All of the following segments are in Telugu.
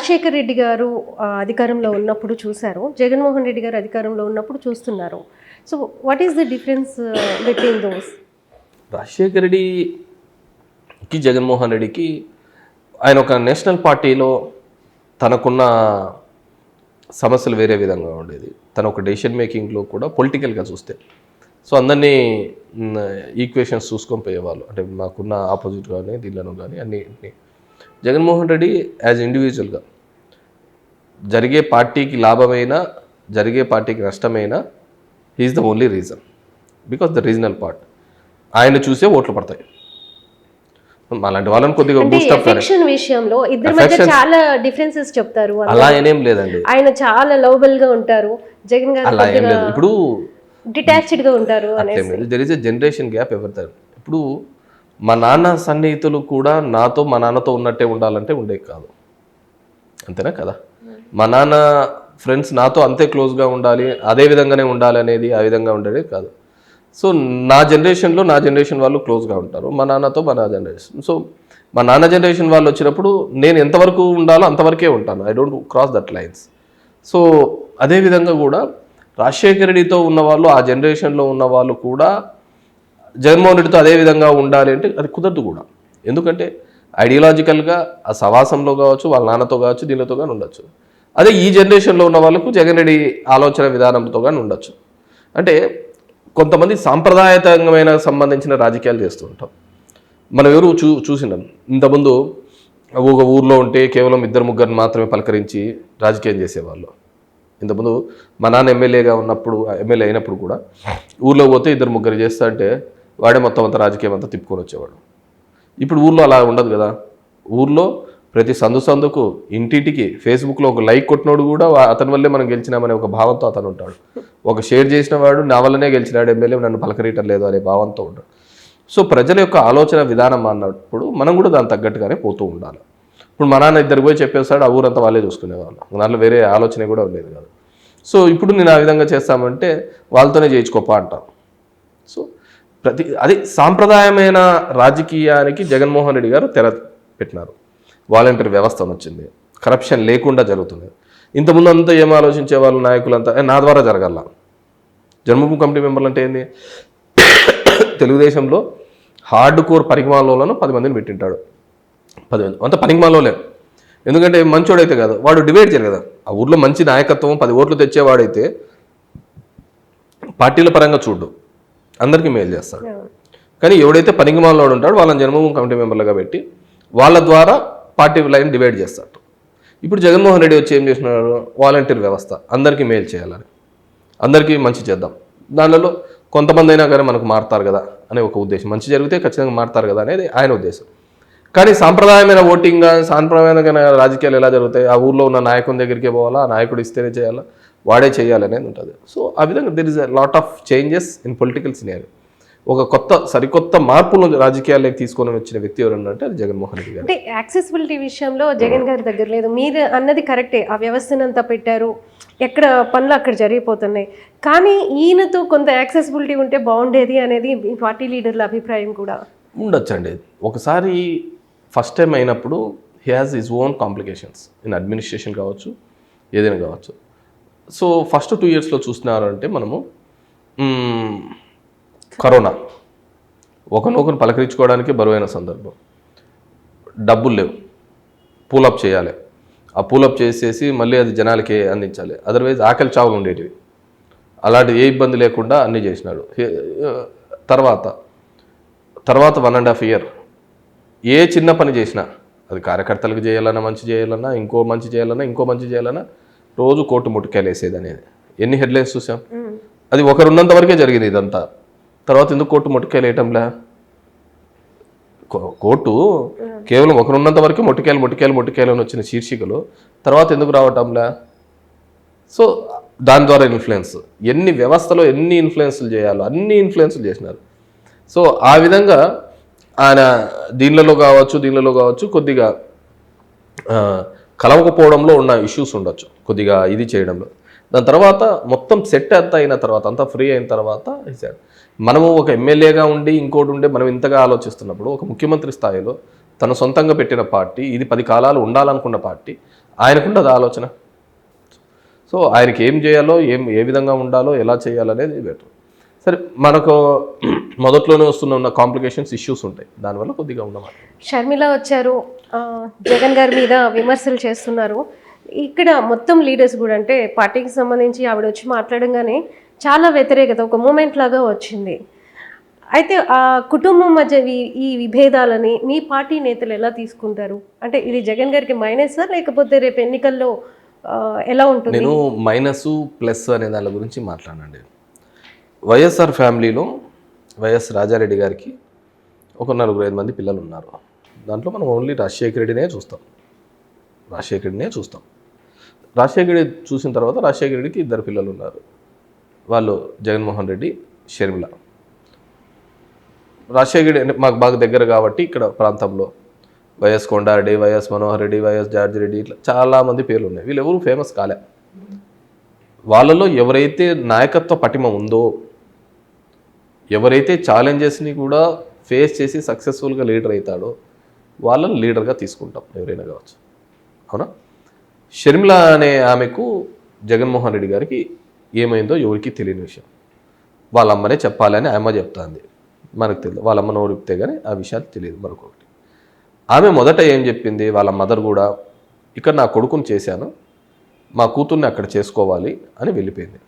రాజశేఖర్ రెడ్డి గారు అధికారంలో ఉన్నప్పుడు చూశారు. జగన్మోహన్ రెడ్డి గారు అధికారంలో ఉన్నప్పుడు చూస్తున్నారు. So what is the difference between those Rajasekhar రెడ్డికి జగన్మోహన్ రెడ్డికి ఆయన ఒక నేషనల్ పార్టీలో తనకున్న సమస్యలు వేరే విధంగా ఉండేది. తన ఒక డెసిషన్ మేకింగ్లో కూడా పొలిటికల్గా చూస్తే. సో అందరినీ ఈక్వేషన్స్ చూసుకొని పోయేవాళ్ళు. అంటే మాకున్న ఆపోజిట్ కానీ దీనిలో కానీ అన్ని జగన్మోహన్ రెడ్డి యాజ్ ఇండివిజువల్గా జరిగే పార్టీకి లాభమైనా జరిగే పార్టీకి నష్టమైనా he is the only reason because the regional part ఆయన చూసే ఓట్లు పడతాయి. అలాంటి వాళ్ళని కొద్దిగా బూస్టప్ ఎఫెక్షన్ విషయంలో ఇద్దరి మధ్య చాలా డిఫరెన్సెస్ చెప్తారు. అలా ఏనేం లేదండి. ఆయన చాలా లవబుల్గా ఉంటారు. జగన్ గారు అలా ఏం లేదు. ఇప్పుడు డిటాచ్డ్గా ఉంటారు there is a generation gap ఎవరి ఇప్పుడు మా నాన్న సన్నిహితులు కూడా నాతో మా నాన్నతో ఉన్నట్టే ఉండాలంటే ఉండే కాదు. అంతేనా కదా? మా నాన్న ఫ్రెండ్స్ నాతో అంతే క్లోజ్గా ఉండాలి అదే విధంగానే ఉండాలి అనేది ఆ విధంగా ఉండేది కాదు. సో నా జనరేషన్లో నా జనరేషన్ వాళ్ళు క్లోజ్గా ఉంటారు మా నాన్నతో మా నా జనరేషన్ సో మా నాన్న జనరేషన్ వాళ్ళు వచ్చినప్పుడు నేను ఎంతవరకు ఉండాలో అంతవరకే ఉంటాను. I don't cross that lines so అదే విధంగా కూడా రాజశేఖర రెడ్డితో ఉన్న వాళ్ళు ఆ జనరేషన్లో ఉన్న వాళ్ళు కూడా జగన్మోహన్ రెడ్డితో అదే విధంగా ఉండాలి అంటే అది కుదరదు కూడా. ఎందుకంటే ఐడియాలజికల్గా ఆ సవాసంలో కావచ్చు వాళ్ళ నాన్నతో కావచ్చు దీనితో కానీ ఉండొచ్చు. అదే ఈ జనరేషన్లో ఉన్న వాళ్ళకు జగన్ రెడ్డి ఆలోచన విధానంతో కానీ ఉండొచ్చు. అంటే కొంతమంది సాంప్రదాయతంగమైన సంబంధించిన రాజకీయాలు చేస్తూ ఉంటాం. మనం ఎవరు చూ చూసినాం ఇంతకుముందు ఒక ఊర్లో ఉంటే కేవలం ఇద్దరు ముగ్గురిని మాత్రమే పలకరించి రాజకీయం చేసేవాళ్ళు. ఇంతకుముందు మా నాన్న ఎమ్మెల్యేగా ఉన్నప్పుడు ఎమ్మెల్యే అయినప్పుడు కూడా ఊర్లో పోతే ఇద్దరు ముగ్గురు చేస్తా అంటే వాడే మొత్తం అంతా రాజకీయం అంతా తిప్పుకొని వచ్చేవాడు. ఇప్పుడు ఊర్లో అలా ఉండదు కదా. ఊర్లో ప్రతి సందు సందుకు ఇంటింటికి ఫేస్బుక్లో ఒక లైక్ కొట్టినోడు కూడా అతని వల్లే మనం గెలిచినామనే ఒక భావంతో అతను ఉంటాడు. ఒక షేర్ చేసిన వాడు నా వల్లనే గెలిచినాడు ఎమ్మెల్యే నన్ను పలకరీయటం లేదు అనే భావంతో ఉంటాడు. సో ప్రజల యొక్క ఆలోచన విధానం అన్నప్పుడు మనం కూడా దాని తగ్గట్టుగానే పోతూ ఉండాలి. ఇప్పుడు మా నాన్న ఇద్దరు పోయి చెప్పేస్తాడు ఆ ఊరంతా వాళ్ళే చూసుకునేవాళ్ళు. దాంట్లో వేరే ఆలోచన కూడా ఉండేది కాదు. సో ఇప్పుడు నేను ఆ విధంగా చేస్తామంటే వాళ్ళతోనే చేయించుకోపా అంటాను సో ప్రతి అది సాంప్రదాయమైన రాజకీయానికి జగన్మోహన్ రెడ్డి గారు తెర పెట్టినారు. వాలంటీర్ వ్యవస్థ వచ్చింది. కరప్షన్ లేకుండా జరుగుతుంది. ఇంతకుముందు అంతా ఏం ఆలోచించే వాళ్ళు నాయకులంతా? "ఏ, నా ద్వారా జరగాల. జన్మభూమి కమిటీ మెంబర్లు అంటే ఏంది? తెలుగుదేశంలో హార్డ్ కోర్ పరిమాణంలోనూ పది మందిని పెట్టింటాడు. పది మంది. అంత పరిమాణంలోలే. ఎందుకంటే మంచోడైతే కాదు. వాడు డిబేట్ చేయరు కదా. ఆ ఊర్లో మంచి నాయకత్వం పది ఓట్లు తెచ్చేవాడైతే పార్టీల పరంగా చూడు. అందరికీ మేలు చేస్తాడు. కానీ ఎవడైతే పనికిమాలలో ఉంటాడో వాళ్ళని జన్మభూమి కమిటీ మెంబర్లుగా పెట్టి వాళ్ళ ద్వారా పార్టీ లైన్ డివైడ్ చేస్తాడు. ఇప్పుడు జగన్మోహన్ రెడ్డి వచ్చి ఏం చేస్తున్నారు? వాలంటీర్ వ్యవస్థ. అందరికీ మేలు చేయాలని. అందరికీ మంచి చేద్దాం. దానిలో కొంతమంది అయినా కానీ మనకు మారుతారు కదా అనే ఒక ఉద్దేశం. మంచి జరిగితే ఖచ్చితంగా మారుతారు కదా అనేది ఆయన ఉద్దేశం. కానీ సాంప్రదాయమైన ఓటింగ్ కానీ సాంప్రదాయమైన రాజకీయాలు ఎలా జరుగుతాయి? ఆ ఊర్లో ఉన్న నాయకుని దగ్గరికే పోవాలా? ఆ నాయకుడు ఇస్తేనే చేయాలా? వాడే చేయాలనేది ఉంటుంది. సో ఆ విధంగా there is a lot of changes in political scenario ఒక కొత్త సరికొత్త మార్పులను రాజకీయాల్లోకి తీసుకొని వచ్చిన వ్యక్తి ఎవరన్నా అంటే అది జగన్మోహన్ రెడ్డి గారు. అంటే యాక్సెసిబిలిటీ విషయంలో జగన్ గారి దగ్గర లేదు. మీరు అన్నది కరెక్టే ఆ వ్యవస్థనంతా పెట్టారు. ఎక్కడ పనులు అక్కడ జరిగిపోతున్నాయి. కానీ ఈయనతో కొంత యాక్సెసిబిలిటీ ఉంటే బాగుండేది అనేది పార్టీ లీడర్ల అభిప్రాయం కూడా. ఉండొచ్చండి. ఒకసారి ఫస్ట్ టైం అయినప్పుడు he has his own complications in administration కావచ్చు ఏదైనా కావచ్చు. సో ఫస్ట్ టూ ఇయర్స్లో చూస్తున్నారు అంటే మనము కరోనా. ఒకరినొకరు పలకరించుకోవడానికి బరువైన సందర్భం. డబ్బులు లేవు. పూలప్ చేయాలి. ఆ పూలప్ చేసేసి మళ్ళీ అది జనాలకి అందించాలి. అదర్వైజ్ ఆకలి చావులు ఉండేటివి. అలాంటి ఏ ఇబ్బంది లేకుండా అన్నీ చేసినాడు. తర్వాత. తర్వాత వన్ అండ్ హాఫ్ ఇయర్ ఏ చిన్న పని చేసినా అది కార్యకర్తలకు చేయాలన్నా మంచి చేయాలన్నా ఇంకో మంచి చేయాలన్నా ఇంకో మంచి చేయాలన్నా రోజు కోర్టు ముట్టుకాయలు వేసేది అనేది. ఎన్ని హెడ్లైన్స్ చూసాం? అది ఒకరున్నంత వరకే జరిగింది ఇదంతా. తర్వాత ఎందుకు కోర్టు ముట్టుకాయలు వేయటంలా కో- కోర్టు కేవలం ఒకరున్నంత వరకు మొట్టికాయలు మొట్టికాయలు మొట్టికాయలు అని వచ్చిన శీర్షికలు. తర్వాత ఎందుకు రావటంలా? సో దాని ద్వారా ఇన్ఫ్లుయెన్స్ ఎన్ని వ్యవస్థలో ఎన్ని ఇన్ఫ్లుయెన్స్లు చేయాలో అన్ని ఇన్ఫ్లుయెన్స్లు చేసినారు. సో ఆ విధంగా ఆయన దీనిలలో కావచ్చు దీనిలలో కావచ్చు కొద్దిగా కలవకపోవడంలో ఉన్న ఇష్యూస్ ఉండొచ్చు కొద్దిగా ఇది చేయడంలో. దాని తర్వాత మొత్తం సెట్ అంతా అయిన తర్వాత అంతా ఫ్రీ అయిన తర్వాత ఇచ్చాడు మనము ఒక ఎమ్మెల్యేగా ఉండి ఇంకోటి ఉండే మనం ఇంతగా ఆలోచిస్తున్నప్పుడు ఒక ముఖ్యమంత్రి స్థాయిలో తన సొంతంగా పెట్టిన పార్టీ ఇది పది కాలాలు ఉండాలనుకున్న పార్టీ ఆయనకుంటుంది ఆలోచన. సో ఆయనకి ఏం చేయాలో ఏం ఏ విధంగా ఉండాలో ఎలా చేయాలనేది బెటర్. సరే మనకు మొదట్లోనే వస్తున్న ఉన్న కాంప్లికేషన్స్ ఇష్యూస్ ఉంటాయి. దానివల్ల కొద్దిగా ఉన్నమాట షర్మిల వచ్చారు. జగన్ గారి మీద విమర్శలు చేస్తున్నారు. ఇక్కడ మొత్తం లీడర్స్ కూడా అంటే పార్టీకి సంబంధించి ఆవిడ వచ్చి మాట్లాడంగానే చాలా వ్యతిరేకత ఒక మూమెంట్ లాగా వచ్చింది. అయితే ఆ కుటుంబం మధ్య ఈ- విభేదాలని మీ పార్టీ నేతలు ఎలా తీసుకుంటారు? అంటే ఇది జగన్ గారికి మైనస్ లేకపోతే రేపు ఎన్నికల్లో ఎలా ఉంటుంది? నేను మైనస్ ప్లస్ అనే దాని గురించి మాట్లాడండి వైఎస్ఆర్ ఫ్యామిలీలో వైఎస్ రాజారెడ్డి గారికి ఒక నలుగురు ఐదు మంది పిల్లలు ఉన్నారు. దాంట్లో మనం ఓన్లీ రాజశేఖర రెడ్డినే చూస్తాం. రాజశేఖర రెడ్డినే చూస్తాం. రాజశేఖర రెడ్డి చూసిన తర్వాత రాజశేఖర రెడ్డికి ఇద్దరు పిల్లలు ఉన్నారు. వాళ్ళు జగన్మోహన్ రెడ్డి షర్మిల. రాజశేఖర అంటే మాకు బాగా దగ్గర కాబట్టి ఇక్కడ ప్రాంతంలో. YS Kondareddy YS Manohar Reddy YS George Reddy ఇట్లా చాలా మంది పేర్లు ఉన్నాయి. వీళ్ళు ఎవరు ఫేమస్ కాలే. వాళ్ళలో ఎవరైతే నాయకత్వ పటిమ ఉందో ఎవరైతే ఛాలెంజెస్ని కూడా ఫేస్ చేసి సక్సెస్ఫుల్గా లీడర్ అవుతాడో వాళ్ళని లీడర్గా తీసుకుంటాం ఎవరైనా కావచ్చు. అవునా? షర్మిల అనే ఆమెకు జగన్మోహన్ రెడ్డి గారికి ఏమైందో ఎవరికి తెలియని విషయం. వాళ్ళ అమ్మనే చెప్పాలని అమ్మ చెప్తాంది. మనకు తెలియదు వాళ్ళ అమ్మ నోరు కానీ ఆ విషయాలు తెలియదు మరొకటి. ఆమె మొదట ఏం చెప్పింది? వాళ్ళ మదర్ కూడా ఇక్కడ నా కొడుకుని చేశాను మా కూతుర్ని అక్కడ చేసుకోవాలి అని వెళ్ళిపోయింది.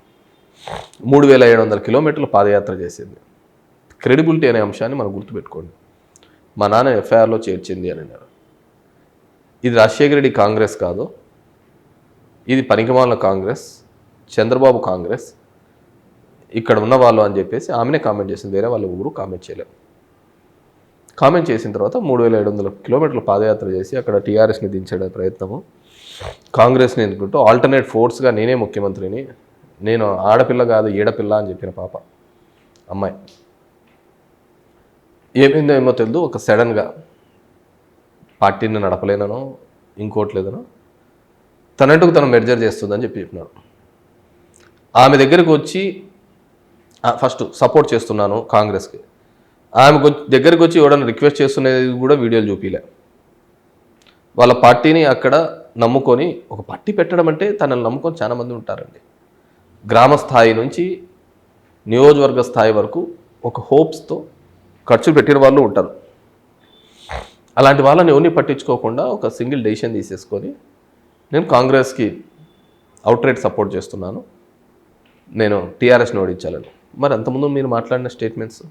మూడు వేల ఏడు వందల కిలోమీటర్లు పాదయాత్ర చేసింది. క్రెడిబిలిటీ అనే అంశాన్ని మనం గుర్తుపెట్టుకోండి. మా నాన్న ఎఫ్ఐఆర్లో చేర్చింది అని అన్నారు. ఇది రాజశేఖర రెడ్డి కాంగ్రెస్ కాదు. ఇది పనికిమాల కాంగ్రెస్. చంద్రబాబు కాంగ్రెస్ ఇక్కడ ఉన్న వాళ్ళు అని చెప్పేసి ఆమెనే కామెంట్ చేసింది. వేరే వాళ్ళు ఊరు కామెంట్ చేయలేదు. కామెంట్ చేసిన తర్వాత మూడు వేల ఏడు వందల కిలోమీటర్లు పాదయాత్ర చేసి అక్కడ టీఆర్ఎస్ని దించే ప్రయత్నము. కాంగ్రెస్ని ఎందుకుంటూ ఆల్టర్నేట్ ఫోర్స్గా నేనే ముఖ్యమంత్రిని నేను ఆడపిల్ల కాదు ఈడపిల్ల అని చెప్పిన పాప అమ్మాయి. ఏమైందో ఏమో తెలియదు ఒక సడన్గా పార్టీని నడపలేనను ఇంకోటి లేదనో తనంటుకు తను మెర్జర్ చేస్తుందని చెప్పి చెప్పినాడు. ఆమె దగ్గరకు వచ్చి ఫస్ట్ సపోర్ట్ చేస్తున్నాను కాంగ్రెస్కి. ఆమె దగ్గరికి వచ్చి ఎవడన్నా రిక్వెస్ట్ చేస్తున్నది కూడా వీడియోలు చూపిలే. వాళ్ళ పార్టీని అక్కడ నమ్ముకొని ఒక పార్టీ పెట్టడం అంటే తనని నమ్ముకొని చాలామంది ఉంటారండి. గ్రామ స్థాయి నుంచి నియోజకవర్గ స్థాయి వరకు ఒక హోప్స్తో ఖర్చు పెట్టిన వాళ్ళు ఉంటారు. అలాంటి వాళ్ళని ఎవరిని పట్టించుకోకుండా ఒక సింగిల్ డెసిషన్ తీసేసుకొని నేను కాంగ్రెస్కి అవుట్రేట్ సపోర్ట్ చేస్తున్నాను. నేను టీఆర్ఎస్ని ఓడించాలని. మరి అంతకుముందు మీరు మాట్లాడిన స్టేట్మెంట్స్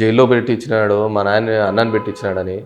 జైల్లో పెట్టి ఇచ్చినాడు మా నాన్న అన్నాన్ని పెట్టించినాడని